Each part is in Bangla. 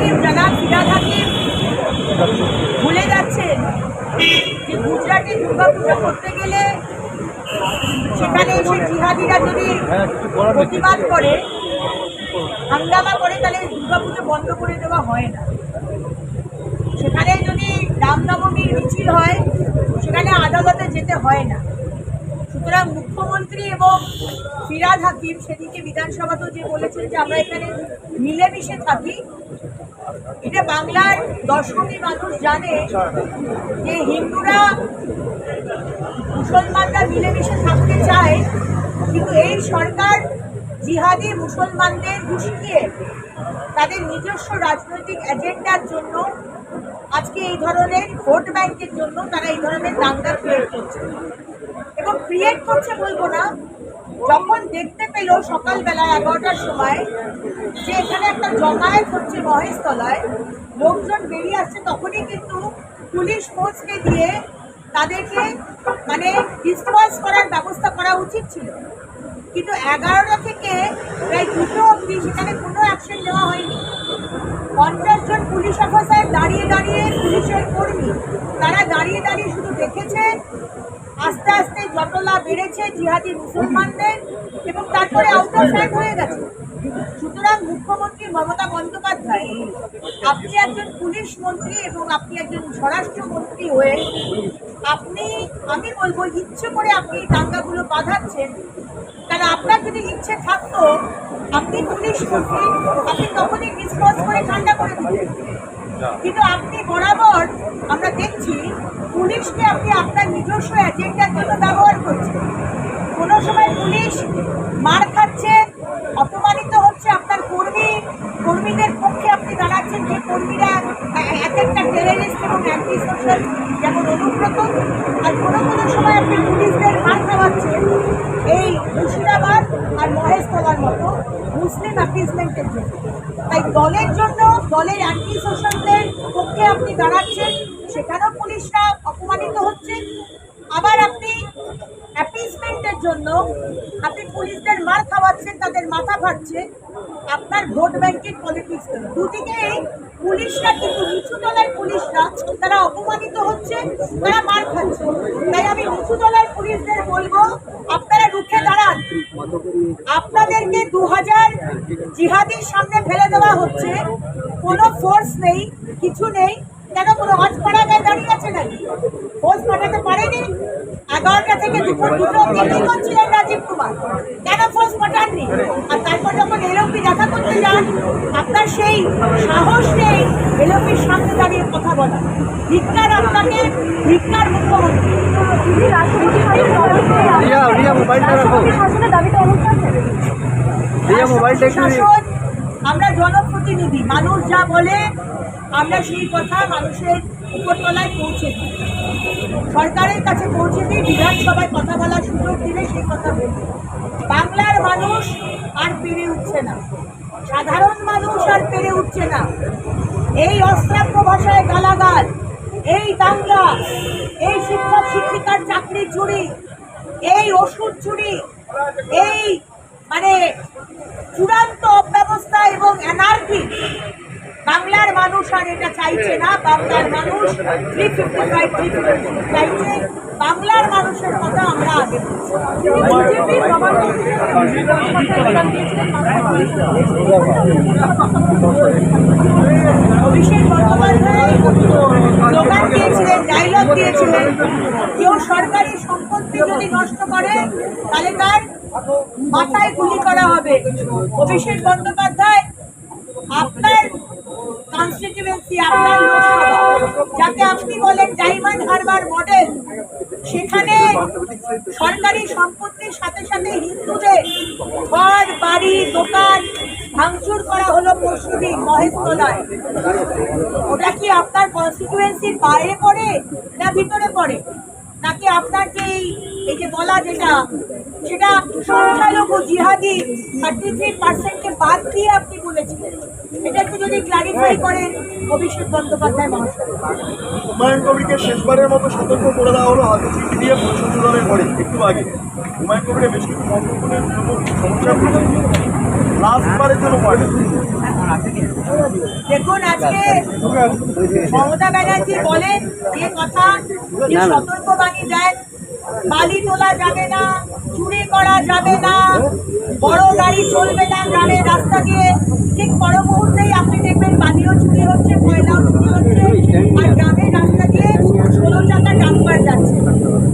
হাকিম জনাব ফিরাদ হাকিম ভুলে যাচ্ছেন যে গুজরাটে দুর্গাপুজো করতে গেলে সেখানে এসে জিহাদিরা যদি প্রতিবাদ করে হাঙ্গামা করে তাহলে দুর্গাপুজো বন্ধ করে দেওয়া হয় না। সেখানে যদি রামনবমীর মিছিল হয় সেখানে আদালতে যেতে হয় না। সুতরাং মুখ্যমন্ত্রী এবং ফিরাদ হাকিম সেদিকে বিধানসভাতেও যে বলেছেন যে আমরা এখানে মিলেমিশে থাকি এটা বাংলার দশ কোটি মানুষ জানে যে হিন্দুরা মুসলমানরা মিলেমিশে থাকতে চায়, কিন্তু এই সরকার জিহাদি মুসলমানদের উস্কিয়ে তাদের নিজস্ব রাজনৈতিক এজেন্ডার জন্য আজকে এই ধরনের ভোট ব্যাংকের জন্য তারা এই ধরনের দাঙ্গা ক্রিয়েট করছে। এবং ক্রিয়েট করছে বলব না যখন দেখতে পেল সকালবেলা এগারোটার সময় যে এখানে একটা জমায়েত হচ্ছে মহেশতলায়, লোকজন বেরিয়ে আসছে, তখনই কিন্তু পুলিশ ফোর্সকে দিয়ে তাদেরকে মানে ডিসপার্স করার ব্যবস্থা করা উচিত ছিল। কিন্তু এগারোটা থেকে প্রায় দুটো অবধি সেখানে কোনো অ্যাকশন নেওয়া হয়নি। পঞ্চাশ জন পুলিশ অফিসার দাঁড়িয়ে দাঁড়িয়ে পুলিশের কর্মী তারা দাঁড়িয়ে দাঁড়িয়ে শুধু দেখেছে আস্তে আস্তে জটলা বেড়েছে জিহাদি মুসলমানদের এবং তারপরে আউটার সাইড হয়ে গেছে। সুতরাং মুখ্যমন্ত্রী মমতা বন্দ্যোপাধ্যায়, আপনি একজন পুলিশ মন্ত্রী এবং আপনি একজন স্বরাষ্ট্রমন্ত্রী হয়ে আপনি, আমি বলব ইচ্ছে করে আপনি দাঙ্গাগুলো বাঁধাচ্ছেন। কারণ আপনার যদি ইচ্ছে থাকতো, আপনি পুলিশ মন্ত্রী, আপনি তখনই ডিসপোজ করে ঠান্ডা করে দিতেন। কিন্তু আপনি বরাবর আমরা দেখছি পুলিশকে আপনি আপনার নিজস্ব এজেন্ডার জন্য ব্যবহার করছেন। কোনো সময় পুলিশ মার খাচ্ছে, অপমানিত হচ্ছে আপনার কর্মী, কর্মীদের পক্ষে আপনি দাঁড়াচ্ছেন, যে কর্মীরা এক একটা টেরারিস্ট এবং অ্যান্টি সোশ্যাল যেমন অনুব্রত। আর কোনো কোনো সময় আপনি পুলিশদের মার খাওয়াচ্ছেন এই মুর্শিদাবাদ আর মহেশতলার মতো মুসলিম অ্যাপিসমেন্টের জন্য। তাই দলের জন্য, দলের অ্যান্টি সোশ্যালদের পক্ষে আপনি দাঁড়াচ্ছেন সেখানেও পুলিশরা অপমানিত হচ্ছে আবার আপনি অ্যাপিসমেন্টের জন্য আপনি পুলিশদের মার খাওয়াচ্ছেন ফাটছে আপনার ভোট ব্যাংকের পলিটিক্স দুদিকেই পুলিশরা কিন্তু, নিচু দলের পুলিশরা, তারা অপমানিত হচ্ছে, তারা মার খাচ্ছে। তাই আমি নিচু দলের পুলিশদের বলব, আপনারা রুখে দাঁড়ান। আপনাদেরকে দু হাজার জিহাদির সামনে ফেলে দেওয়া হচ্ছে। কোনো ফোর্স নেই, কিছু নেই। কেন কোনো হজপাড়া গায়ে দাঁড়িয়ে আছে নাকি? ফোর্স পাঠাতে পারেনি? এগারোটা থেকে দুপুর দুটো কি করছিলেন রাজীব কুমার। কেন ফোর্স পাঠাননি? আর তারপর যখন এলওপি দেখা করতে যান আপনার সেই সাহস নেই এলওপির সামনে দাঁড়িয়ে কথা বলা। ভিক্ষার আপনাকে ভিক্ষার মুখ্যমন্ত্রী আমরা জনপ্রতিনিধি। মানুষ যা বলে আমরা সেই কথা মানুষের উপরতলায় পৌঁছে দিই। সরকারের কাছে পৌঁছে দিই বিধানসভায় কথা বলার সুযোগ দিলে সেই কথা বলি। বাংলার মানুষ আর পেরে উঠছে না। সাধারণ মানুষ আর পেরে উঠছে না। এই অস্ত্রাব্য ভাষায় গালাগাল, এই দাঙ্গা এই শিক্ষক শিক্ষিকার চাকরি চুরি, এই ওষুধ চুরি, এই মানে চূড়ান্ত অব্যবস্থা এবং এনার্কি বাংলার মানুষ আর এটা চাইছে না, বাংলার মানুষ থ্রি ফিফটি ফাইভ থ্রি চাইছে, বাংলার মানুষের কথা আমরা আগে অভিষেক দিয়েছিলেন দিয়েছিলেন, কেউ সরকারি সম্পত্তি যদি নষ্ট করে, তাহলে তার মাথায় গুলি করা হবে। অভিষেক বন্দ্যোপাধ্যায় আপনার কনস্টিটিউয়েন্সি আপনার লোকসভা আপনি বলেন ডায়মন্ড হারবার মডেল, সেখানে সরকারি সম্পত্তির সাথে সাথে হিন্দুদের ঘর, বাড়ি, দোকান ভাঙচুর করা হলো পরশুদিন মহেশতলায়। ওটা কি আপনার কনস্টিটিউয়েন্সির বাইরে পড়ে না ভিতরে পড়ে? নাকি আপনার যে এই যে বলা যেটা, সেটা সংখ্যালঘু জিহাদি থার্টি থ্রি পার্সেন্টকে বাদ দিয়ে আপনি বলেছিলেন? এটা একটু যদি ক্লারিফাই করেন অভিষেক বন্দ্যোপাধ্যায় মহাশয়। হুমায়ুন কবিরকে শেষবারের মতো সতর্ক করে দেওয়া হলো হাতে চিঠি দিয়ে সংশোধনের পরে একটু আগে। হুমায়ুন কবিরের বেশ কিছু মন্তব্যের সমস্যা লাস্টবারের জন্য পার্টি দেখুন আজকে মমতা ব্যানার্জি বলেন যে কথা। সতর্কবাণী দেন বালি তোলা যাবে না করা যাবে না। বড় গাড়ি চলবে না গ্রামের রাস্তা দিয়ে। ঠিক পর মুহূর্তেই আপনি দেখবেন বালিও চুরি হচ্ছে, ময়লাও চুরি হচ্ছে, আর গ্রামের রাস্তা দিয়ে ষোলো চাকা ডাম্পার যাচ্ছে।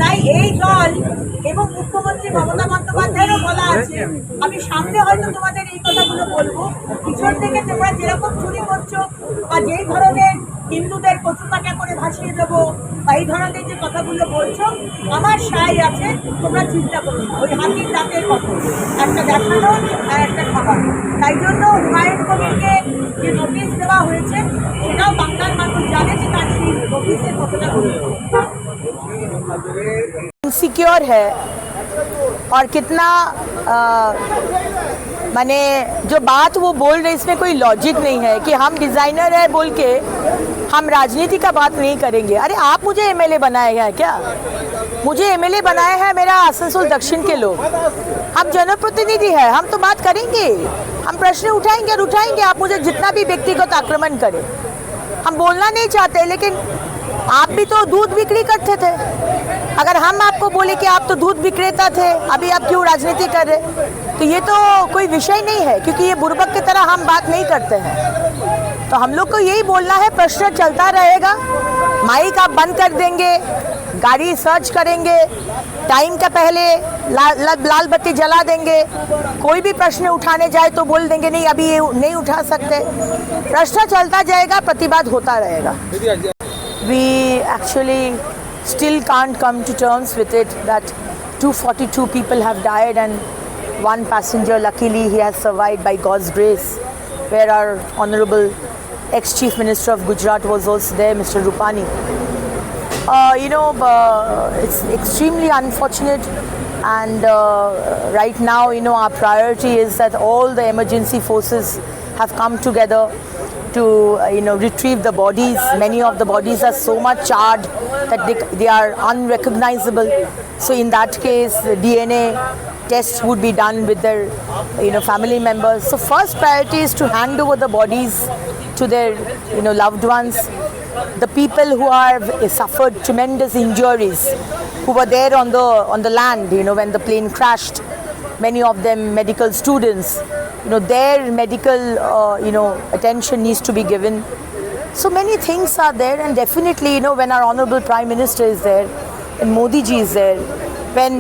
তাই এই দল এবং মুখ্যমন্ত্রী মমতা বন্দ্যোপাধ্যায়েরও বলা আছে, আমি সামনে হয়তো তোমাদের এই কথাগুলো বলব, পিছন থেকে তোমরা যেরকম চুরি করছ বা যেই ধরনের হিন্দুদের কচুকাটা করে ভাসিয়ে দেবো বা এই ধরনের যে কথাগুলো বলছো আমার সাই আছে তোমরা চিন্তা করো না। ওই হাতির দাঁতের মতো একটা দেখানো আর একটা খাবার তাই জন্য হুমায়ুন কবিরকে যে নোটিশ দেওয়া হয়েছে সেটাও বাংলার মানুষ জানে যে তার সেই নোটিশের কতটা গুরুত্ব इनसिक्योर है और कितना माने जो बात वो बोल रहे इसमें कोई लॉजिक नहीं है कि हम डिज़ाइनर है बोल के हम राजनीति का बात नहीं करेंगे। अरे, आप मुझे एमएलए बनाए है क्या? मुझे एमएलए बनाया है मेरा आसनसोल दक्षिण के लोग। हम जनप्रतिनिधि है, हम तो बात करेंगे। हम प्रश्न उठाएँगे और उठाएँगे, आप मुझे जितना भी व्यक्तिगत आक्रमण करें। हम बोलना नहीं चाहते, लेकिन आप भी तो दूध बिक्री करते थे। अगर हम आपको बोले कि आप तो दूध विक्रेता थे, अभी आप क्यों राजनीति कर रहे तो ये तो कोई विषय नहीं है, क्योंकि ये बुर्बक की तरह हम बात नहीं करते हैं। तो हम लोग को यही बोलना है प्रश्न चलता रहेगा। माइक आप बंद कर देंगे गाड़ी सर्च करेंगे टाइम का पहले ला, ला, लाल बत्ती जला देंगे। कोई भी प्रश्न उठाने जाए तो बोल देंगे नहीं अभी ये नहीं उठा सकते। प्रश्न चलता जाएगा प्रतिवाद होता रहेगा। We actually still can't come to terms with it that 242 people have died and one passenger luckily he has survive by god's grace where are honourable ex-chief minister of gujarat was also there mr rupani. Uh, you know uh, it's extremely unfortunate and uh, right now you know our priority is that all the emergency forces have come together to uh, you know retrieve the bodies. Many of the bodies are so much charred that they, they are unrecognizable. So in that case the dna tests would be done with their you know family members. So first priority is to hand over the bodies to their you know loved ones. The people who have suffered tremendous injuries who were there on the on the land you know when the plane crashed many of them medical students. You know their medical uh, you know attention needs to be given. So many things are there and definitely you know when our honorable prime minister is there and modi ji is there when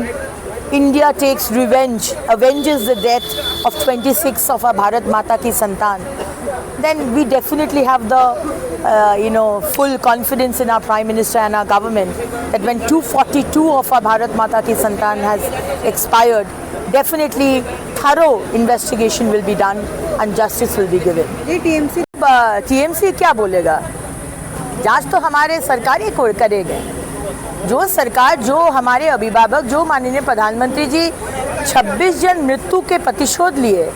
india takes revenge avenges the death of 26 of our bharat mata ki santan then we definitely have the uh, you know full confidence in our prime minister and our government that when 242 of our bharat mata ki santan has expired definitely thorough investigation will be done and justice will be given ये टीएमसी टीएमसी क्या बोलेगा जाँच तो हमारे सरकारी को करेंगे जो सरकार जो हमारे अभिभावक जो माननीय प्रधानमंत्री जी 26 जन मृत्यु के प्रतिशोध लिए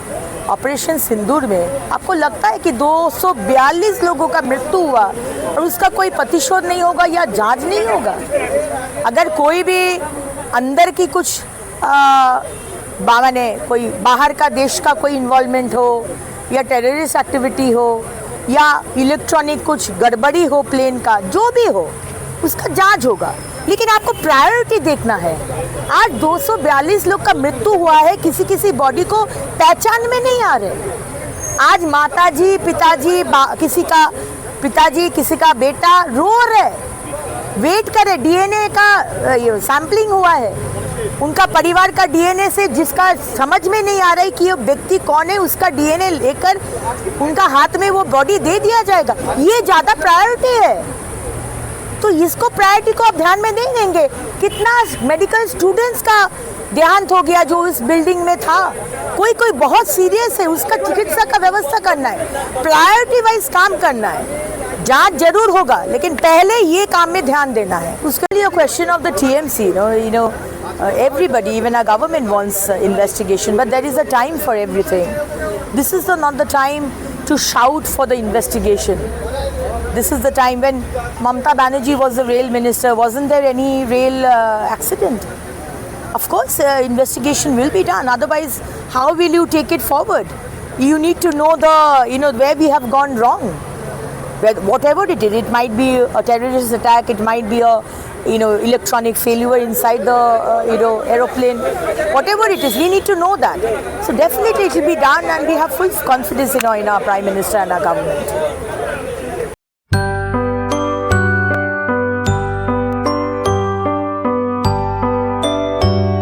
ऑपरेशन सिंदूर में आपको लगता है कि 242 लोगों का मृत्यु हुआ और उसका कोई प्रतिशोध नहीं होगा या जाँच नहीं होगा? अगर कोई भी अंदर की कुछ आ, कोई बाहर का देश का कोई इन्वॉल्वमेंट हो या टेररिस्ट एक्टिविटी हो या इलेक्ट्रॉनिक कुछ गड़बड़ी हो प्लेन का जो भी हो उसका जाँच होगा। लेकिन आपको प्रायोरिटी देखना है। आज 242 लोग का मृत्यु हुआ है किसी किसी बॉडी को पहचान में नहीं आ रहे। आज माताजी, पिताजी किसी का, पिताजी, किसी का बेटा रो रहे। वेट करे डीएनए का ये सैम्पलिंग हुआ है। उनका परिवार का डीएनए से जिसका समझ में नहीं आ रहा है कि ये व्यक्ति कौन है, उसका डीएनए लेकर उनका हाथ में वो बॉडी दे दिया जाएगा। ये ज़्यादा प्रायोरिटी है। तो इसको प्रायोरिटी को आप ध्यान में नहीं देंगे। कितना मेडिकल स्टूडेंट्स का देहांत हो गया जो इस बिल्डिंग में था। कोई कोई बहुत सीरियस है उसका चिकित्सा का व्यवस्था करना है प्रायोरिटी वाइज काम करना है। जाँच ज़रूर होगा लेकिन पहले ये काम में ध्यान देना है। उसके लिए question of the TMC you know you know everybody even wants uh, investigation but there is a time for everything. This is the, not the time to shout for the investigation. This is the time when Mamta Banerjee was the rail minister. Wasn't there any rail uh, accident? Of course, uh, investigation will be done. Otherwise, how will you take it forward? you need to know the, you know, where we have gone wrong. Whatever it is, it might be a terrorist attack, it might be a, you know, electronic failure inside the, uh, you know, aeroplane. Whatever it is, we need to know that. So definitely it will be done, and we have full confidence, you know, in our prime minister and our government.